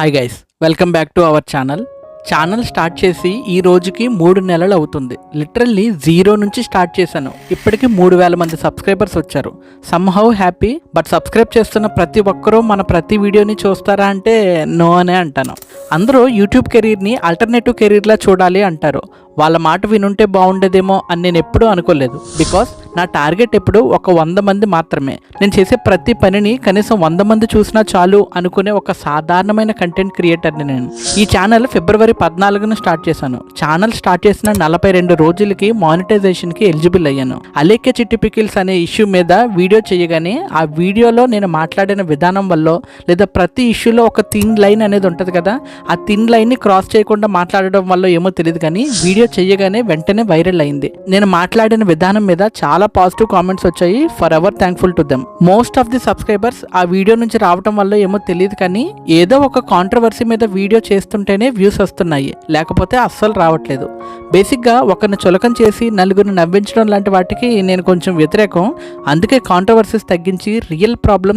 Hi guys welcome back to our channel channel start చేసి ఈ రోజుకి మూడు నెలలు అవుతుంది. లిటరల్లీ జీరో నుంచి స్టార్ట్ చేశాను. ఇప్పటికి మూడు వేల మంది సబ్స్క్రైబర్స్ వచ్చారు. సమ్హౌ హ్యాపీ బట్ సబ్స్క్రైబ్ చేస్తున్న ప్రతి ఒక్కరూ మన ప్రతి వీడియోని చూస్తారా అంటే నో అనే అంటాను. అందరూ యూట్యూబ్ కెరీర్ని ఆల్టర్నేటివ్ కెరీర్లా చూడాలి అంటారు. వాళ్ళ మాట వినుంటే బాగుండేదేమో అని నేను ఎప్పుడూ అనుకోలేదు. బికాస్ నా టార్గెట్ ఎప్పుడు ఒక వంద మంది మాత్రమే. నేను చేసే ప్రతి పనిని కనీసం వంద మంది చూసినా చాలు అనుకునే ఒక సాధారణమైన కంటెంట్ క్రియేటర్ని నేను. ఈ ఛానల్ ఫిబ్రవరి పద్నాలుగున స్టార్ట్ చేశాను. ఛానల్ స్టార్ట్ చేసిన నలభై రెండు రోజులకి మానిటైజేషన్కి ఎలిజిబుల్ అయ్యాను. అలేఖ్య చిట్టి పికిల్స్ అనే ఇష్యూ మీద వీడియో చేయగానే ఆ వీడియోలో నేను మాట్లాడిన విధానం వల్ల లేదా ప్రతి ఇష్యూలో ఒక థిన్ లైన్ అనేది ఉంటుంది కదా ఆ థిన్ లైన్ని క్రాస్ చేయకుండా మాట్లాడడం వల్ల ఏమో తెలియదు కానీ వీడియో చేయగానే వెంటనే వైరల్ అయింది. నేను మాట్లాడిన విధానం మీద చాలా పాజిటివ్ కామెంట్స్ వచ్చాయి. Forever thankful to them most of the subscribers ఆ వీడియో నుంచి రావటం వల్ల ఏమో తెలియదు కానీ ఏదో ఒక కాంట్రవర్సీ మీద వీడియో చేస్తుంటేనే వ్యూస్ వస్తున్నాయి. లేకపోతే అస్సలు రావట్లేదు. బేసిక్గా ఒకరిని చులకం చేసి నలుగురిని నవ్వించడం లాంటి వాటికి నేను కొంచెం వ్యతిరేకం. అందుకే కాంట్రవర్సీస్ తగ్గించి రియల్ ప్రాబ్లమ్స్